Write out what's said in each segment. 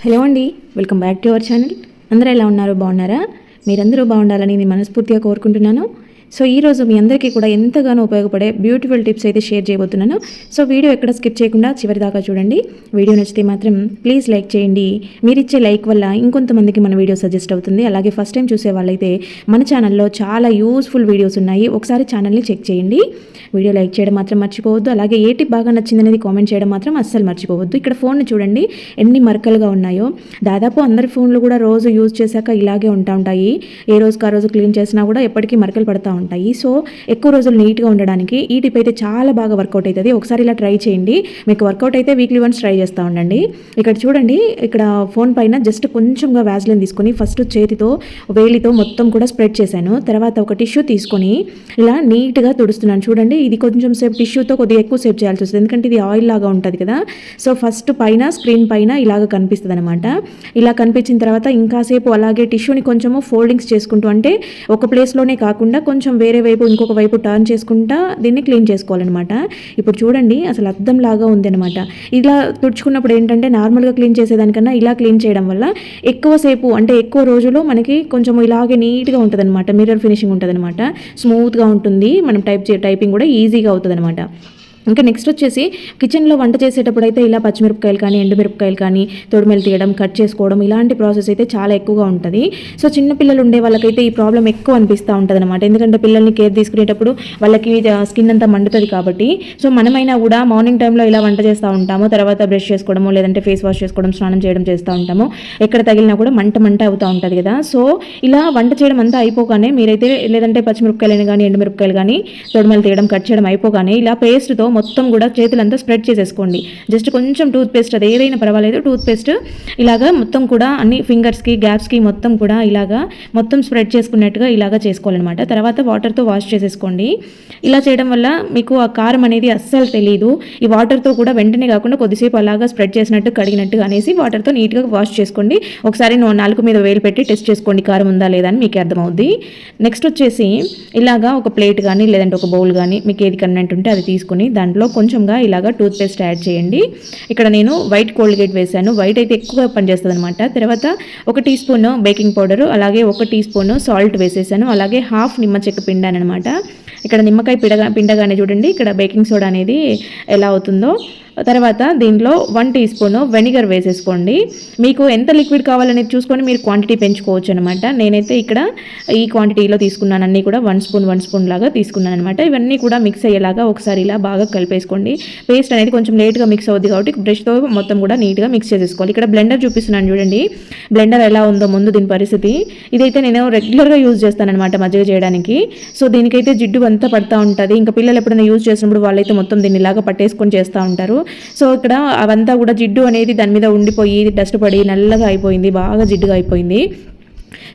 Hello అండి welcome back to our channel. అందరూ ఎలా ఉన్నారు? బాగున్నారా? మీరందరూ బాగుండాలని నేను మనస్ఫూర్తిగా కోరుకుంటున్నాను. సో ఈరోజు మీ అందరికీ కూడా ఎంతగానో ఉపయోగపడే బ్యూటిఫుల్ టిప్స్ అయితే షేర్ చేయబోతున్నాను. సో వీడియో ఎక్కడ స్కిప్ చేయకుండా చివరి దాకా చూడండి. వీడియో నచ్చితే మాత్రం ప్లీజ్ లైక్ చేయండి. మీరు ఇచ్చే లైక్ వల్ల ఇంకొంతమందికి మన వీడియో సజెస్ట్ అవుతుంది. అలాగే ఫస్ట్ టైం చూసే వాళ్ళైతే మన ఛానల్లో చాలా యూస్ఫుల్ వీడియోస్ ఉన్నాయి. ఒకసారి ఛానల్ని చెక్ చేయండి. వీడియో లైక్ చేయడం మాత్రం మర్చిపోవద్దు. అలాగే ఏ టిప్ బాగా నచ్చిందనేది కామెంట్ చేయడం మాత్రం అస్సలు మర్చిపోవద్దు. ఇక్కడ ఫోన్ను చూడండి. ఎన్ని మరకలుగా ఉన్నాయో. దాదాపు అందరి ఫోన్లు కూడా రోజు యూజ్ చేశాక ఇలాగే ఉంటా ఉంటాయి. ఏ రోజుకి ఆ రోజు క్లీన్ చేసినా కూడా ఎప్పటికీ మరకలు పడతా ఉంటాయి. ఉంటాయి. సో ఎక్కువ రోజులు నీట్గా ఉండడానికి ఈ టిప్ అయితే చాలా బాగా వర్కౌట్ అవుతుంది. ఒకసారి ఇలా ట్రై చేయండి. మీకు వర్కౌట్ అయితే వీక్లీ వన్స్ ట్రై చేస్తూ ఉండండి. ఇక్కడ చూడండి ఇక్కడ ఫోన్ పైన జస్ట్ కొంచెంగా వ్యాజ్లిన్ తీసుకొని ఫస్ట్ చేతితో వేలితో మొత్తం కూడా స్ప్రెడ్ చేశాను. తర్వాత ఒక టిష్యూ తీసుకొని ఇలా నీట్గా తుడుస్తున్నాను. చూడండి ఇది కొంచెం సేపు టిష్యూతో కొద్దిగా ఎక్కువ సేపు చేయాల్సి వస్తుంది. ఎందుకంటే ఇది ఆయిల్ లాగా ఉంటుంది కదా. సో ఫస్ట్ పైన స్క్రీన్ పైన ఇలాగ కనిపిస్తుంది అనమాట ఇలా కనిపించిన తర్వాత ఇంకాసేపు అలాగే టిష్యూని కొంచెము ఫోల్డింగ్స్ చేసుకుంటూ అంటే ఒక ప్లేస్లోనే కాకుండా కొంచెం కొంచెం వేరే వైపు ఇంకొక వైపు టర్న్ చేసుకుంటా దీన్ని క్లీన్ చేసుకోవాలన్నమాట. ఇప్పుడు చూడండి అసలు అద్దం లాగా ఉంది అనమాట ఇలా తుడుచుకున్నప్పుడు ఏంటంటే నార్మల్గా క్లీన్ చేసేదానికన్నా ఇలా క్లీన్ చేయడం వల్ల ఎక్కువసేపు అంటే ఎక్కువ రోజులు మనకి కొంచెం ఇలాగే నీట్గా ఉంటుంది అనమాట మిర్రర్ ఫినిషింగ్ ఉంటుంది అనమాట స్మూత్గా ఉంటుంది. మనం టైప్ చే టైపింగ్ కూడా ఈజీగా అవుతుంది అనమాట ఇంకా నెక్స్ట్ వచ్చేసి కిచెన్లో వంట చేసేటప్పుడు అయితే ఇలా పచ్చిమిరపకాయలు కానీ ఎండుమిరపకాయలు కానీ తొడిమెలు తీయడం కట్ చేసుకోవడం ఇలాంటి ప్రాసెస్ అయితే చాలా ఎక్కువగా ఉంటుంది. సో చిన్న పిల్లలు ఉండే వాళ్ళకైతే ఈ ప్రాబ్లం ఎక్కువ అనిపిస్తూ ఉంటుంది అనమాట ఎందుకంటే పిల్లల్ని కేర్ తీసుకునేటప్పుడు వాళ్ళకి స్కిన్ అంతా మండుతుంది కాబట్టి. సో మనమైనా కూడా మార్నింగ్ టైంలో ఇలా వంట చేస్తూ ఉంటాము. తర్వాత బ్రష్ చేసుకోవడము లేదంటే ఫేస్ వాష్ చేసుకోవడం స్నానం చేయడం చేస్తూ ఉంటాము. ఎక్కడ తగిలినా కూడా మంట మంట అవుతూ ఉంటుంది కదా. సో ఇలా వంట చేయడం అంతా అయిపోగానే మీరైతే లేదంటే పచ్చిమిరపకాయలు కానీ ఎండుమిరపకాయలు కానీ తొడిమెలు తీయడం కట్ చేయడం అయిపోగానే ఇలా పేస్ట్తో మొత్తం కూడా చేతులంతా స్ప్రెడ్ చేసేసుకోండి. జస్ట్ కొంచెం టూత్ పేస్ట్ అది ఏదైనా పర్వాలేదు టూత్ పేస్ట్ ఇలాగా మొత్తం కూడా అన్ని ఫింగర్స్కి గ్యాప్స్కి మొత్తం కూడా ఇలాగా మొత్తం స్ప్రెడ్ చేసుకున్నట్టుగా ఇలాగా చేసుకోవాలన్నమాట. తర్వాత వాటర్తో వాష్ చేసేసుకోండి. ఇలా చేయడం వల్ల మీకు ఆ కారం అనేది అస్సలు తెలియదు ఈ వాటర్తో కూడా వెంటనే కాకుండా కొద్దిసేపు అలాగా స్ప్రెడ్ చేసినట్టు కడిగినట్టు అనేసి వాటర్తో నీట్గా వాష్ చేసుకోండి. ఒకసారి నాలుగు మీద వేలు పెట్టి టెస్ట్ చేసుకోండి కారం ఉందా లేదా అని మీకు అర్థమవుద్ది. నెక్స్ట్ వచ్చేసి ఇలాగా ఒక ప్లేట్ కానీ లేదంటే ఒక బౌల్ కానీ మీకు ఏది కన్నట్టు ఉంటే అది తీసుకుని దాంట్లో కొంచెంగా ఇలాగా టూత్ పేస్ట్ యాడ్ చేయండి. ఇక్కడ నేను వైట్ కోల్గేట్ వేశాను. వైట్ అయితే ఎక్కువ పనిచేస్తుంది అనమాట తర్వాత ఒక టీ స్పూన్ బేకింగ్ పౌడర్ అలాగే ఒక టీ స్పూన్ సాల్ట్ వేసేసాను. అలాగే హాఫ్ నిమ్మ చెక్క పిండాను అనమాట ఇక్కడ నిమ్మకాయ పిండగా పిండగానే చూడండి ఇక్కడ బేకింగ్ సోడా అనేది ఎలా అవుతుందో. తర్వాత దీంట్లో వన్ టీ స్పూన్ వెనిగర్ వేసేసుకోండి. మీకు ఎంత లిక్విడ్ కావాలనేది చూసుకొని మీరు క్వాంటిటీ పెంచుకోవచ్చు అనమాట నేనైతే ఇక్కడ ఈ క్వాంటిటీలో తీసుకున్నాను. అన్నీ కూడా వన్ స్పూన్ వన్ స్పూన్ లాగా తీసుకున్నాను అనమాట ఇవన్నీ కూడా మిక్స్ అయ్యేలాగా ఒకసారి ఇలా బాగా కలిపేసుకోండి. పేస్ట్ అనేది కొంచెం లేట్గా మిక్స్ అవుద్ది కాబట్టి బ్రష్తో మొత్తం కూడా నీట్గా మిక్స్ చేసేసుకోవాలి. ఇక్కడ బ్లెండర్ చూపిస్తున్నాను చూడండి. బ్లెండర్ ఎలా ఉందో ముందు దీని పరిస్థితి. ఇదైతే నేను రెగ్యులర్గా యూజ్ చేస్తానమాట మజ్జిగ చేయడానికి. సో దీనికైతే జిడ్డు అంతా పడుతూ ఉంటుంది. ఇంకా పిల్లలు ఎప్పుడైనా యూజ్ చేసినప్పుడు వాళ్ళైతే మొత్తం దీన్ని ఇలాగా పట్టేసుకొని చేస్తూ ఉంటారు. సో ఇక్కడ అవంతా కూడా జిడ్డు అనేది దాని మీద ఉండిపోయి డస్ట్ పడి నల్లగా అయిపోయింది బాగా జిడ్డుగా అయిపోయింది.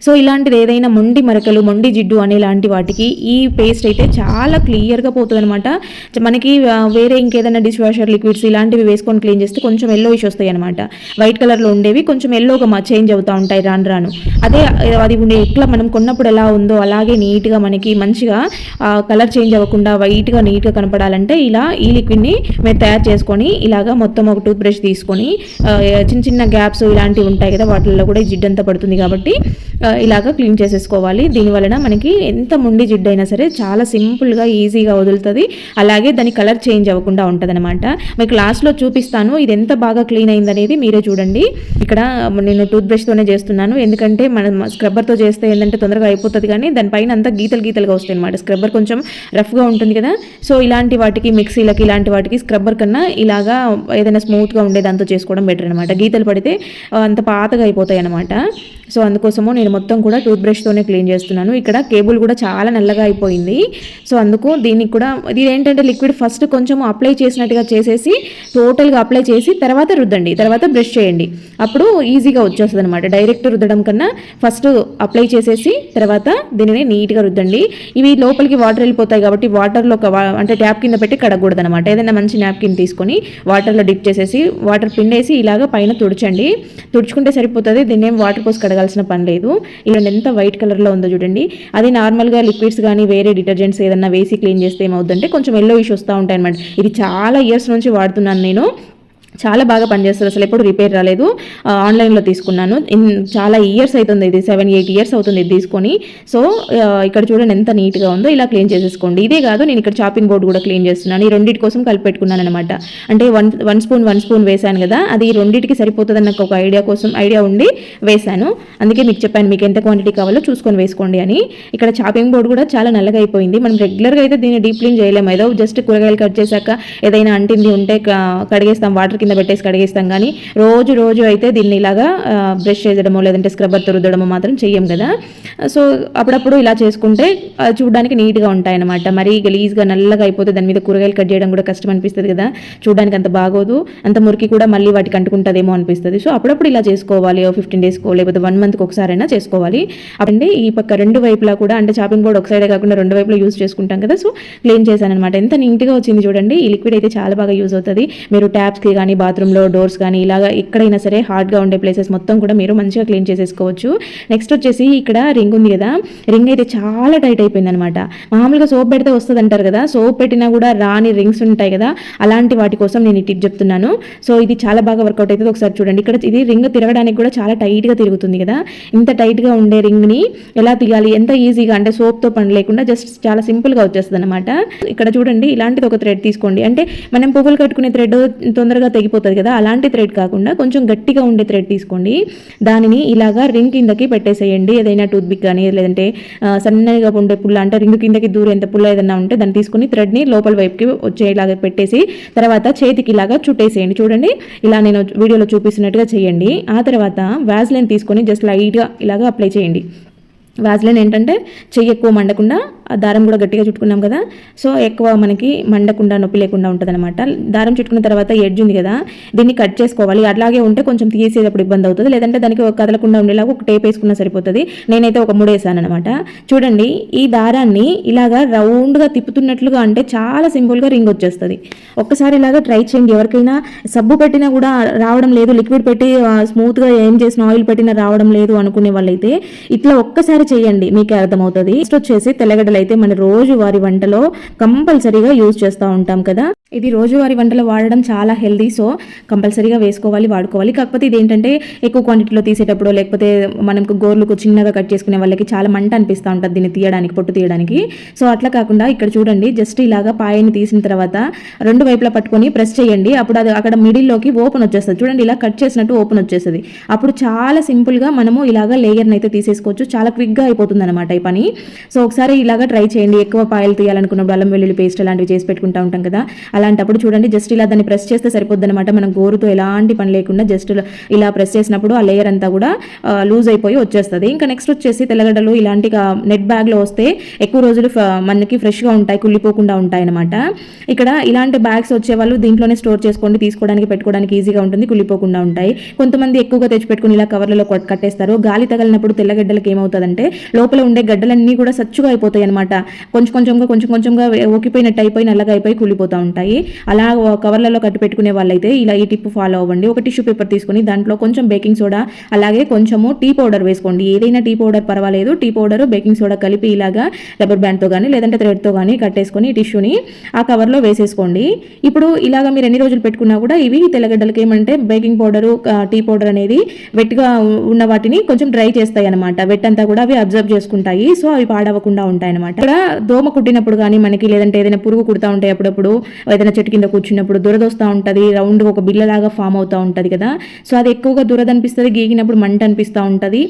సో ఇలాంటిది ఏదైనా మొండి మరకలు మొండి జిడ్డు అనే లాంటి వాటికి ఈ పేస్ట్ అయితే చాలా క్లియర్గా పోతుంది అనమాట మనకి వేరే ఇంకేదైనా డిష్ వాషర్ లిక్విడ్స్ ఇలాంటివి వేసుకొని క్లీన్ చేస్తే కొంచెం ఎల్లో ఇష్యూ వస్తాయి అనమాట వైట్ కలర్లో ఉండేవి కొంచెం ఎల్లోగా మా చేంజ్ అవుతూ ఉంటాయి రాను రాను. అదే అది ఉండే ఎట్లా మనం కొన్నప్పుడు ఎలా ఉందో అలాగే నీట్గా మనకి మంచిగా కలర్ చేంజ్ అవ్వకుండా వైట్గా నీట్గా కనపడాలంటే ఇలా ఈ లిక్విడ్ని మీరు తయారు చేసుకొని ఇలాగా మొత్తం ఒక టూత్ బ్రష్ తీసుకొని చిన్న చిన్న గ్యాప్స్ ఇలాంటివి ఉంటాయి కదా వాటిల్లో కూడా జిడ్డంతా పడుతుంది కాబట్టి ఇలాగ క్లీన్ చేసేసుకోవాలి. దీనివలన మనకి ఎంత ముండి జిడ్డైనా అయినా సరే చాలా సింపుల్గా ఈజీగా వదులుతుంది. అలాగే దాని కలర్ చేంజ్ అవ్వకుండా ఉంటుంది అనమాట మీకు లాస్ట్లో చూపిస్తాను ఇది ఎంత బాగా క్లీన్ అయిందనేది మీరే చూడండి. ఇక్కడ నేను టూత్ బ్రష్తోనే చేస్తున్నాను. ఎందుకంటే మనం స్క్రబ్బర్తో చేస్తే ఏంటంటే తొందరగా అయిపోతుంది కానీ దానిపైన అంతా గీతలు గీతలుగా వస్తాయి అనమాట స్క్రబ్బర్ కొంచెం రఫ్గా ఉంటుంది కదా. సో ఇలాంటి వాటికి మిక్సీలకి ఇలాంటి వాటికి స్క్రబ్బర్ కన్నా ఇలాగా ఏదైనా స్మూత్గా ఉండే దాంతో చేసుకోవడం బెటర్ అనమాట గీతలు పడితే అంత పాతగా అయిపోతాయి అనమాట సో అందుకోసము నేను మొత్తం కూడా టూత్ బ్రష్తోనే క్లీన్ చేస్తున్నాను. ఇక్కడ కేబుల్ కూడా చాలా నల్లగా అయిపోయింది. సో అందుకు దీనికి కూడా ఇది ఏంటంటే లిక్విడ్ ఫస్ట్ కొంచెం అప్లై చేసినట్టుగా చేసేసి టోటల్గా అప్లై చేసి తర్వాత రుద్దండి. తర్వాత బ్రష్ చేయండి. అప్పుడు ఈజీగా వచ్చేస్తుంది అనమాట డైరెక్ట్ రుద్దడం కన్నా ఫస్ట్ అప్లై చేసేసి తర్వాత దీనిని నీట్గా రుద్దండి. ఇవి లోపలికి వాటర్ వెళ్ళిపోతాయి కాబట్టి వాటర్లో ఒక అంటే ట్యాప్ కింద పెట్టి కడగకూడదు అనమాట ఏదైనా మంచి న్యాప్కిన్ తీసుకొని వాటర్లో డిప్ చేసేసి వాటర్ పిండేసి ఇలాగ పైన తుడచండి. తుడుచుకుంటే సరిపోతుంది. దీన్ని ఏం వాటర్ పోసి కడగాల్సిన పని లేదు. ఇక్కడ ఎంత వైట్ కలర్లో ఉందో చూడండి. అది నార్మల్గా లిక్విడ్స్ కానీ వేరే డిటర్జెంట్స్ ఏదన్నా వేసి క్లీన్ చేస్తే ఏమవుతుందంటే కొంచెం ఎల్లో ఇష్యూ వస్తూ ఉంటాయి అనమాట ఇది చాలా ఇయర్స్ నుంచి వాడుతున్నాను నేను. చాలా బాగా పనిచేస్తుంది అసలు ఎప్పుడు రిపేర్ రాలేదు. ఆన్లైన్లో తీసుకున్నాను. ఇన్ చాలా ఇయర్స్ అవుతుంది ఇది. సెవెన్ ఎయిట్ ఇయర్స్ అవుతుంది ఇది తీసుకొని. సో ఇక్కడ చూడండి ఎంత నీట్గా ఉందో ఇలా క్లీన్ చేసేసుకోండి. ఇదే కాదు నేను ఇక్కడ చాపింగ్ బోర్డు కూడా క్లీన్ చేస్తున్నాను. ఈ రెండింటి కోసం కలిపి పెట్టుకున్నాను అనమాట అంటే one one spoon one spoon వేశాను కదా అది ఈ రెండింటికి సరిపోతుందని నాకు ఒక ఐడియా కోసం ఐడియా ఉండి వేశాను. అందుకే మీకు చెప్పాను మీకు ఎంత క్వాంటిటీ కావాలో చూసుకొని వేసుకోండి అని. ఇక్కడ చాపింగ్ బోర్డు కూడా చాలా నల్లగా అయిపోయింది. మనం రెగ్యులర్గా అయితే దీన్ని డీప్ క్లీన్ చేయలేము. ఏదో జస్ట్ కూరగాయలు కట్ చేశాక ఏదైనా అంటింది ఉంటే క- కడిగేస్తాం వాటర్ కింద పెట్టేసి కడిగేస్తాం. కానీ రోజు రోజు అయితే దీన్ని ఇలాగా బ్రష్ చేయడమో లేదంటే స్క్రబ్బర్తో రుద్దడమో మాత్రం చెయ్యం కదా. సో అప్పుడప్పుడు ఇలా చేసుకుంటే చూడడానికి నీట్గా ఉంటాయన్నమాట. మరీ గలీజ్గా నల్లగా అయిపోతే దాని మీద కూరగాయలు కట్ చేయడం కూడా కష్టం అనిపిస్తుంది కదా. చూడడానికి అంత బాగోదు. అంత మురికి కూడా మళ్ళీ వాటికి అంటుకుంటుందేమో అనిపిస్తుంది. సో అప్పుడప్పుడు ఇలా చేసుకోవాలి. ఫిఫ్టీన్ డేస్కో లేకపోతే వన్ మంత్కి ఒకసారైనా చేసుకోవాలి. అంటే ఈ పక్క రెండు వైపులా కూడా అంటే చాపింగ్ బోర్డ్ ఒక సైడే కాకుండా రెండు వైపులా యూస్ చేసుకుంటాం కదా. సో క్లీన్ చేశాను అనమాట ఎంత నీట్గా వచ్చింది చూడండి. ఈ లిక్విడ్ అయితే చాలా బాగా యూజ్ అవుతుంది. మీరు ట్యాప్స్కి కానీ బాత్రూంలో డోర్స్ కానీ ఇలాగా ఎక్కడైనా సరే హార్డ్గా ఉండే ప్లేసెస్ మొత్తం కూడా మీరు మంచిగా క్లీన్ చేసేసుకోవచ్చు. నెక్స్ట్ వచ్చేసి ఇక్కడ రింగ్ ఉంది కదా రింగ్ అయితే చాలా టైట్ అయిపోయింది అనమాట మామూలుగా సోప్ పెడితే వస్తుంది అంటారు కదా సోప్ పెట్టినా కూడా రాని రింగ్స్ ఉంటాయి కదా అలాంటి వాటి కోసం నేను ఈ టిప్ చెప్తున్నాను. సో ఇది చాలా బాగా వర్కౌట్ అవుతుంది. ఒకసారి చూడండి ఇక్కడ ఇది రింగ్ తిరగడానికి కూడా చాలా టైట్గా తిరుగుతుంది కదా. ఇంత టైట్గా ఉండే రింగ్ని ఎలా తీయాలి ఎంత ఈజీగా అంటే సోప్తో పని లేకుండా జస్ట్ చాలా సింపుల్గా వచ్చేస్తుంది అనమాట ఇక్కడ చూడండి ఇలాంటిది ఒక థ్రెడ్ తీసుకోండి. అంటే మనం పువ్వులు కట్టుకునే థ్రెడ్ తొందరగా తెగిపోతుంది కదా అలాంటి థ్రెడ్ కాకుండా కొంచెం గట్టిగా ఉండే థ్రెడ్ తీసుకోండి. దానిని ఇలాగా రింగ్ కిందకి పెట్టేసేయండి. ఏదైనా టూత్పిక్ కానీ లేదంటే సన్నగా ఉండే పుల్ల అంటే రింగ్ కిందకి దూరం ఎంత పుల్ల ఏదైనా ఉంటే దాన్ని తీసుకుని థ్రెడ్ని లోపల వైపుకి వచ్చేలాగా పెట్టేసి తర్వాత చేతికి ఇలాగా చుట్టేసేయండి. చూడండి ఇలా నేను వీడియోలో చూపిస్తున్నట్టుగా చేయండి. ఆ తర్వాత వ్యాజ్లైన్ తీసుకొని జస్ట్ లైట్గా ఇలాగా అప్లై చేయండి. వ్యాజ్లైన్ ఏంటంటే చెయ్యి ఎక్కువ మండకుండా దారం కూడా గట్టిగా చుట్టుకున్నాం కదా. సో ఎక్కువ మనకి మండకుండా నొప్పి లేకుండా ఉంటుంది అనమాట దారం చుట్టుకున్న తర్వాత ఎడ్జ్ ఉంది కదా దీన్ని కట్ చేసుకోవాలి. అట్లాగే ఉంటే కొంచెం తీసేటప్పుడు ఇబ్బంది అవుతుంది. లేదంటే దానికి ఒక కదలకుండా ఉండేలాగా ఒక టేప్ వేసుకున్నా సరిపోతుంది. నేనైతే ఒక మూడు వేసాను అనమాట చూడండి ఈ దారాన్ని ఇలాగా రౌండ్గా తిప్పుతున్నట్లుగా అంటే చాలా సింపుల్గా రింగ్ వచ్చేస్తుంది. ఒక్కసారి ఇలాగా ట్రై చేయండి. ఎవరికైనా సబ్బు పెట్టినా కూడా రావడం లేదు. లిక్విడ్ పెట్టి స్మూత్గా ఏం చేసిన ఆయిల్ పెట్టినా రావడం లేదు అనుకునే వాళ్ళైతే ఇట్లా ఒక్కసారి చేయండి. మీకే అర్థమవుతుంది. నెక్స్ట్ వచ్చేసి తెల్లగడ్డలు అయితే మన రోజువారి వంటలో కంపల్సరీగా యూజ్ చేస్తూ ఉంటాం కదా. ఇది రోజువారి వంటలో వాడడం చాలా హెల్దీ సో కంపల్సరీగా వేసుకోవాలి వాడుకోవాలి. కాకపోతే ఇది ఏంటంటే ఎక్కువ క్వాంటిటీలో తీసేటప్పుడు లేకపోతే మనకు గోర్లకు చిన్నగా కట్ చేసుకునే వాళ్ళకి చాలా మంట అనిపిస్తూ ఉంటుంది దీన్ని తీయడానికి పొట్టు తీయడానికి. సో అట్లా కాకుండా ఇక్కడ చూడండి జస్ట్ ఇలాగా పాయని తీసిన తర్వాత రెండు వైపులా పట్టుకొని ప్రెస్ చేయండి. అప్పుడు అది అక్కడ మిడిల్లోకి ఓపెన్ వచ్చేస్తుంది. చూడండి ఇలా కట్ చేసినట్టు ఓపెన్ వచ్చేస్తుంది. అప్పుడు చాలా సింపుల్గా మనము ఇలాగా లేయర్ని అయితే తీసేసుకోవచ్చు. చాలా క్విక్గా అయిపోతుంది అనమాట ఈ పని. సో ఒకసారి ఇలాగా ట్రై చేయండి. ఎక్కువ పాయలు తీయాలనుకున్నప్పుడు అల్లం వెల్లుల్లి పేస్ట్ అలాంటివి చేసి పెట్టుకుంటా ఉంటాం కదా అలాంటప్పుడు చూడండి జస్ట్ ఇలా దాన్ని ప్రెస్ చేస్తే సరిపోద్ది అనమాట మనం గోరుతో ఎలాంటి పని లేకుండా జస్ట్ ఇలా ప్రెస్ చేసినప్పుడు ఆ లేయర్ అంతా కూడా లూజ్ అయిపోయి వచ్చేస్తుంది. ఇంకా నెక్స్ట్ వచ్చేసి తెల్లగడ్డలు ఇలాంటి నెట్ బ్యాగ్లో వస్తే ఎక్కువ రోజులు మనకి ఫ్రెష్గా ఉంటాయి కుళ్ళిపోకుండా ఉంటాయి అనమాట ఇక్కడ ఇలాంటి బ్యాగ్స్ వచ్చే వాళ్ళు దీంట్లోనే స్టోర్ చేసుకోండి తీసుకోవడానికి పెట్టుకోవడానికి ఈజీగా ఉంటుంది కుళ్ళిపోకుండా ఉంటాయి. కొంతమంది ఎక్కువగా తెచ్చిపెట్టుకుని ఇలా కవర్లలో కట్టేస్తారు. గాలి తగిలినప్పుడు తెల్లగడ్డలకి ఏమవుతుందంటే లోపల ఉండే గడ్డలన్నీ కూడా సచ్చుగా అయిపోతాయి అనమాట కొంచెం కొంచెంగా కొంచెం కొంచెంగా ఓకిపోయినట్టు అయిపోయి నల్లగా అయిపోయి కూలిపోతూ ఉంటాయి. అలా కవర్లలో కట్టి పెట్టుకునే వాళ్ళైతే ఇలా ఈ టిప్ ఫాలో అవ్వండి. ఒక టిష్యూ పేపర్ తీసుకొని దాంట్లో కొంచెం బేకింగ్ సోడా అలాగే కొంచెము టీ పౌడర్ వేసుకోండి. ఏదైనా టీ పౌడర్ పర్వాలేదు. టీ పౌడర్ బేకింగ్ సోడా కలిపి ఇలాగా రబ్బర్ బ్యాండ్తో కానీ లేదంటే థ్రెడ్తో కానీ కట్టేసుకొని ఈ టిష్యూని ఆ కవర్లో వేసేసుకోండి. ఇప్పుడు ఇలాగ మీరు ఎన్ని రోజులు పెట్టుకున్నా కూడా ఇవి తెల్లగడ్డలకి ఏమంటే బేకింగ్ పౌడరు టీ పౌడర్ అనేది వెట్గా ఉన్న వాటిని కొంచెం డ్రై చేస్తాయి అనమాట వెట్ అంతా కూడా అవి అబ్జర్వ్ చేసుకుంటాయి. సో అవి పాడవకుండా ఉంటాయి అనమాట ఇక్కడ దోమ కుట్టినప్పుడు కానీ మనకి లేదంటే ఏదైనా పురుగు కుడతా ఉంటాయి అప్పుడప్పుడు ఏదైనా చెట్టు కింద కూర్చున్నప్పుడు దురద వస్తూ ఉంటుంది రౌండ్ ఒక బిల్లలాగా ఫామ్ అవుతూ ఉంటుంది కదా. సో అది ఎక్కువగా దురద అనిపిస్తుంది గీగినప్పుడు మంట అనిపిస్తూ ఉంటుంది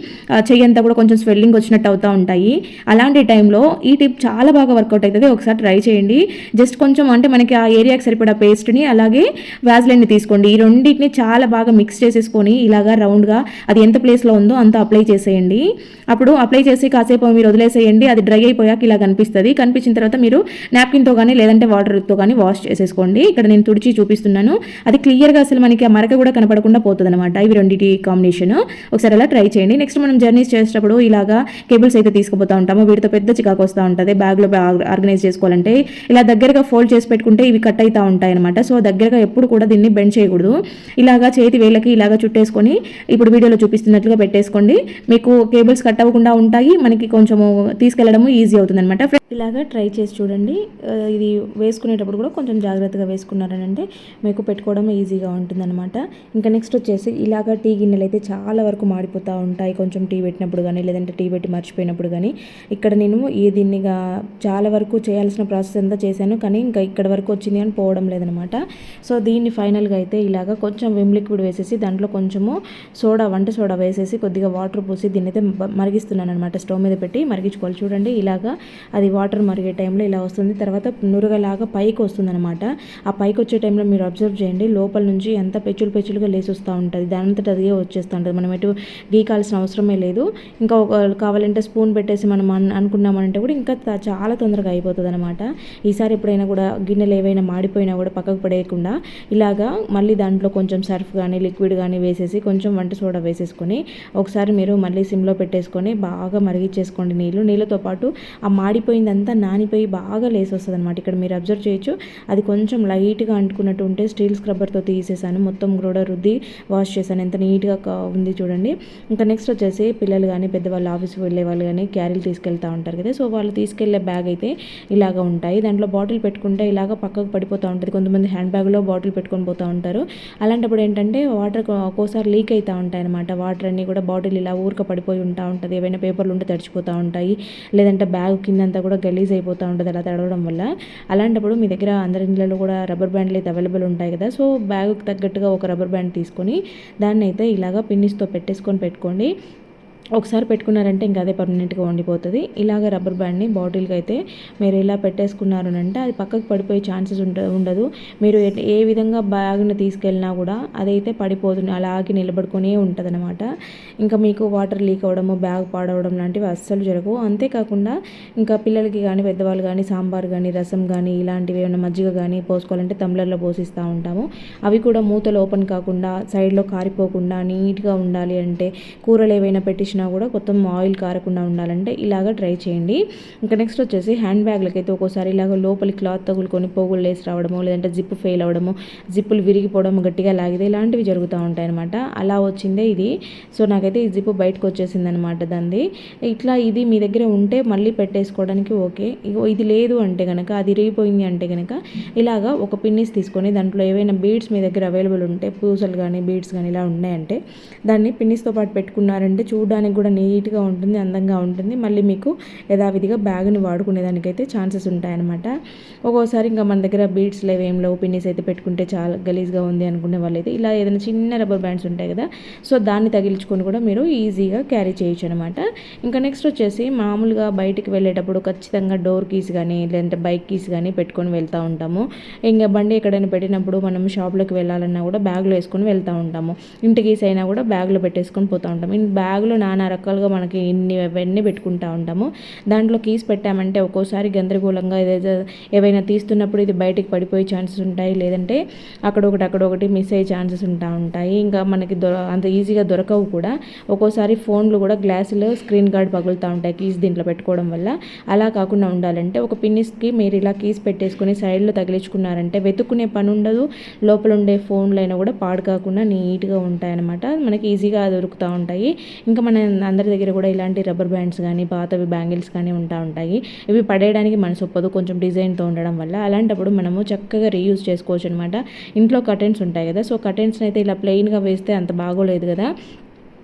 చెయ్యి అంతా కూడా కొంచెం స్వెల్లింగ్ వచ్చినట్టు అవుతూ ఉంటాయి. అలాంటి టైంలో ఈ టిప్ చాలా బాగా వర్కౌట్ అవుతుంది ఒకసారి ట్రై చేయండి. జస్ట్ కొంచెం అంటే మనకి ఆ ఏరియాకి సరిపడా పేస్ట్ని అలాగే వ్యాజ్లైన్ని తీసుకోండి. ఈ రెండింటిని చాలా బాగా మిక్స్ చేసేసుకొని ఇలాగా రౌండ్గా అది ఎంత ప్లేస్లో ఉందో అంత అప్లై చేసేయండి. అప్పుడు అప్లై చేసి కాసేపు మీరు వదిలేసేయండి అది డ్రై అయిపోయాక ఇలా కనిపిస్తుంది. కనిపించిన తర్వాత మీరు నాప్కిన్తో కానీ లేదంటే వాటర్తో కానీ వాష్ చేసేసుకోండి. ఇక్కడ నేను తుడిచి చూపిస్తున్నాను. అది క్లియర్గా అసలు మనకి ఆ మరక కూడా కనపడకుండా పోతుంది అనమాట ఇవి రెండింటి కాంబినేషన్ ఒకసారి అలా ట్రై చేయండి. నెక్స్ట్ మనం జర్నీస్ చేసేటప్పుడు ఇలాగా కేబుల్స్ అయితే తీసుకుపోతా ఉంటాము. వీటితో పెద్ద చికాకు వస్తూ ఉంటుంది. బ్యాగ్లో ఆర్గనైజ్ చేసుకోవాలంటే ఇలా దగ్గరగా ఫోల్డ్ చేసి పెట్టుకుంటే ఇవి కట్ అవుతూ ఉంటాయి అనమాట సో దగ్గరగా ఎప్పుడు కూడా దీన్ని బెండ్ చేయకూడదు. ఇలాగా చేతి వేళ్ళకి ఇలాగా చుట్టేసుకొని ఇప్పుడు వీడియోలో చూపిస్తున్నట్లుగా పెట్టేసుకోండి. మీకు కేబుల్స్ కట్ అవ్వకుండా ఉంటాయి. మనకి కొంచెము తీసుకెళ్ళడము ఈజీ అవుతుంది అనమాట ఇలాగా ట్రై చేసి చూడండి. ఇది వేసుకునేటప్పుడు కూడా కొంచెం జాగ్రత్తగా వేసుకున్నారనంటే మీకు పెట్టుకోవడం ఈజీగా ఉంటుందన్నమాట. ఇంకా నెక్స్ట్ వచ్చేసి ఇలాగ టీ గిన్నెలు అయితే చాలా వరకు మాడిపోతూ ఉంటాయి. కొంచెం టీ పెట్టినప్పుడు కానీ లేదంటే టీ పెట్టి మర్చిపోయినప్పుడు కానీ ఇక్కడ నేను ఈ దీన్నిగా చాలా వరకు చేయాల్సిన ప్రాసెస్ అంతా చేశాను. కానీ ఇంకా ఇక్కడ వరకు వచ్చింది అని పోవడం లేదనమాట సో దీన్ని ఫైనల్గా అయితే ఇలాగ కొంచెం విమ్ లిక్విడ్ వేసేసి దాంట్లో కొంచెము సోడా వంట సోడా వేసేసి కొద్దిగా వాటర్ పోసి దీన్ని అయితే మరిగిస్తున్నాను అనమాట స్టవ్ మీద పెట్టి మరిగించుకోవాలి. చూడండి ఇలాగా అది వాటర్ మరిగే టైంలో ఇలా వస్తుంది. తర్వాత నురగలాగా పైకి వస్తుంది అనమాట ఆ పైకి వచ్చే టైంలో మీరు అబ్జర్వ్ చేయండి. లోపల నుంచి ఎంత పెచ్చులు పెచ్చులుగా లేచి వస్తూ ఉంటుంది. దానంతట అదిగే వచ్చేస్తూ ఉంటుంది. మనం ఎటు గీకాల్సిన అవసరమే లేదు. ఇంకా ఒక కావాలంటే స్పూన్ పెట్టేసి మనం అన్ అనుకున్నామంటే కూడా ఇంకా చాలా తొందరగా అయిపోతుంది అనమాట ఈసారి ఎప్పుడైనా కూడా గిన్నెలు ఏవైనా మాడిపోయినా కూడా పక్కకు పడేయకుండా ఇలాగా మళ్ళీ దాంట్లో కొంచెం సర్ఫ్ కానీ లిక్విడ్ కానీ వేసేసి కొంచెం వంట సోడా వేసేసుకొని ఒకసారి మీరు మళ్ళీ సిమ్లో పెట్టేసుకొని బాగా మరిగించేసుకోండి నీళ్ళు నీళ్ళతో పాటు ఆ మాడిపోయిందంతా నానిపోయి బాగా లేసి వస్తుంది అనమాట ఇక్కడ మీరు అబ్జర్వ్ చేయొచ్చు. అది కొంచెం లైట్గా అంటుకున్నట్టు ఉంటే స్టీల్ స్క్రబ్బర్తో తీసేసాను. మొత్తం కూడా రుద్ది వాష్ చేశాను. ఎంత నీట్గా ఉంది చూడండి. ఇంకా నెక్స్ట్ వచ్చేసి పిల్లలు కానీ పెద్దవాళ్ళు ఆఫీస్కి వెళ్ళే వాళ్ళు కానీ క్యారీలు తీసుకెళ్తూ ఉంటారు కదా. సో వాళ్ళు తీసుకెళ్ళే బ్యాగ్ అయితే ఇలాగ ఉంటాయి. దాంట్లో బాటిల్ పెట్టుకుంటే ఇలాగ పక్కకు పడిపోతూ ఉంటుంది. కొంతమంది హ్యాండ్ బ్యాగ్లో బాటిల్ పెట్టుకొని పోతూ ఉంటారు. అలాంటప్పుడు ఏంటంటే వాటర్ ఒక్కోసారి లీక్ అవుతూ ఉంటాయి అనమాట వాటర్ అన్నీ కూడా బాటిల్ ఇలా ఊరక పడిపోయి ఉంటా ఉంటుంది. ఏవైనా పేపర్లు ఉంటే తడిచిపోతూ ఉంటాయి. లేదంటే బ్యాగ్ కిందంతా కూడా గలీజ్ అయిపోతూ ఉంటుంది అలా తడవడం వల్ల. అలాంటప్పుడు మీ దగ్గర అందరి ఇళ్ళలో కూడా రబ్బర్ బ్యాండ్లు అయితే అవైలబుల్ ఉంటాయి కదా. సో బ్యాగ్కి తగ్గట్టుగా ఒక రబ్బర్ బ్యాండ్ తీసుకొని దాన్ని అయితే ఇలాగా పిన్నిస్తో పెట్టేసుకొని పెట్టుకోండి. ఒకసారి పెట్టుకున్నారంటే ఇంకా అదే పర్మనెంట్గా ఉండిపోతుంది. ఇలాగ రబ్బర్ బ్యాండ్ని బాటిల్కి అయితే మీరు ఇలా పెట్టేసుకున్నారు అంటే అది పక్కకు పడిపోయే ఛాన్సెస్ ఉంట ఉండదు. మీరు ఏ విధంగా బ్యాగ్ని తీసుకెళ్ళినా కూడా అదైతే పడిపోతుంది అలాగే నిలబడుకునే ఉంటుంది అనమాట ఇంకా మీకు వాటర్ లీక్ అవ్వడము బ్యాగ్ పాడవడం లాంటివి అస్సలు జరగవు. అంతేకాకుండా ఇంకా పిల్లలకి కానీ పెద్దవాళ్ళు కానీ సాంబార్ కానీ రసం కానీ ఇలాంటివి ఏమైనా మజ్జిగ కానీ పోసుకోవాలంటే తమ్లర్లో పోసిస్తూ ఉంటాము. అవి కూడా మూతలు ఓపెన్ కాకుండా సైడ్లో కారిపోకుండా నీట్గా ఉండాలి అంటే కూరలు ఏవైనా పెట్టించిన కూడా మొత్తం ఆయిల్ కారకుండా ఉండాలంటే ఇలాగ ట్రై చేయండి. ఇంకా నెక్స్ట్ వచ్చేసి హ్యాండ్ బ్యాగ్లకి అయితే ఒక్కోసారి ఇలాగ లోపలి క్లాత్ తగులుకొని పోగులు లేసి రావడము లేదంటే జిప్ ఫెయిల్ అవ్వడము జిప్పులు విరిగిపోవడం గట్టిగా లాగితే ఇలాంటివి జరుగుతూ ఉంటాయి అనమాట అలా వచ్చిందే ఇది. సో నాకైతే ఈ జిప్ బయటకు వచ్చేసింది అనమాట దాన్ని ఇట్లా ఇది మీ దగ్గర ఉంటే మళ్ళీ పెట్టేసుకోవడానికి ఓకే. ఇగో ఇది లేదు అంటే కనుక అది ఇరిగిపోయింది అంటే కనుక ఇలాగా ఒక పిన్నిస్ తీసుకొని దాంట్లో ఏవైనా బీడ్స్ మీ దగ్గర అవైలబుల్ ఉంటే పూసలు కానీ బీడ్స్ కానీ ఇలా ఉన్నాయంటే దాన్ని పిన్నిస్తో పాటు పెట్టుకున్నారంటే చూడడానికి కూడా నీట్గా ఉంటుంది అందంగా ఉంటుంది. మళ్ళీ మీకు యథావిధిగా బ్యాగ్ని వాడుకునేదానికైతే ఛాన్సెస్ ఉంటాయన్నమాట. ఒక్కోసారి ఇంకా మన దగ్గర బీడ్స్ లేవు ఏం లేవు పిన్నీస్ అయితే పెట్టుకుంటే చాలా గలీజ్గా ఉంది అనుకునే వాళ్ళైతే ఇలా ఏదైనా చిన్న రబ్బర్ బ్యాండ్స్ ఉంటాయి కదా సో దాన్ని తగిలించుకొని కూడా మీరు ఈజీగా క్యారీ చేయొచ్చు అనమాట ఇంకా నెక్స్ట్ వచ్చేసి మామూలుగా బయటికి వెళ్ళేటప్పుడు ఖచ్చితంగా డోర్ కీస్ కానీ లేదంటే బైక్ కీస్ కానీ పెట్టుకొని వెళ్తూ ఉంటాము. ఇంకా బండి ఎక్కడైనా పెట్టినప్పుడు మనం షాప్లోకి వెళ్ళాలన్నా కూడా బ్యాగ్లో వేసుకొని వెళ్తూ ఉంటాము. ఇంటి కీస్ అయినా కూడా బ్యాగ్లో పెట్టేసుకొని పోతూ ఉంటాము. బ్యాగ్లో బ్యాగ్లో నానా రకాలుగా మనకి ఇన్ని అవన్నీ పెట్టుకుంటూ ఉంటాము. దాంట్లో కీస్ పెట్టామంటే ఒక్కోసారి గందరగోళంగా ఏదైతే ఏవైనా తీస్తున్నప్పుడు ఇది బయటికి పడిపోయే ఛాన్సెస్ ఉంటాయి. లేదంటే అక్కడ ఒకటి అక్కడ ఒకటి మిస్ అయ్యే ఛాన్సెస్ ఉంటా ఉంటాయి. ఇంకా మనకి దొర అంత ఈజీగా దొరకవు కూడా. ఒక్కోసారి ఫోన్లు కూడా గ్లాసులో స్క్రీన్ గార్డ్ పగులుతూ ఉంటాయి కీస్ దీంట్లో పెట్టుకోవడం వల్ల. అలా కాకుండా ఉండాలంటే ఒక పిన్నిస్కి మీరు ఇలా కీస్ పెట్టేసుకొని సైడ్లో తగిలించుకున్నారంటే వెతుక్కునే పని ఉండదు. లోపల ఉండే ఫోన్లు అయినా కూడా పాడు కాకుండా నీట్గా ఉంటాయన్నమాట. మనకి ఈజీగా దొరుకుతూ ఉంటాయి. ఇంకా మన అందరి దగ్గర కూడా ఇలాంటి రబ్బర్ బ్యాండ్స్ కానీ పాతవి బ్యాంగిల్స్ కానీ ఉంటా ఉంటాయి. ఇవి పడేయడానికి మనసు ఒప్పదు. కొంచెం డిజైన్తో ఉండడం వల్ల. అలాంటప్పుడు మనము చక్కగా రీయూజ్ చేసుకోవచ్చు అనమాట ఇంట్లో కర్టెన్స్ ఉంటాయి కదా. సో కటెన్స్ని అయితే ఇలా ప్లెయిన్గా వేస్తే అంత బాగోలేదు కదా.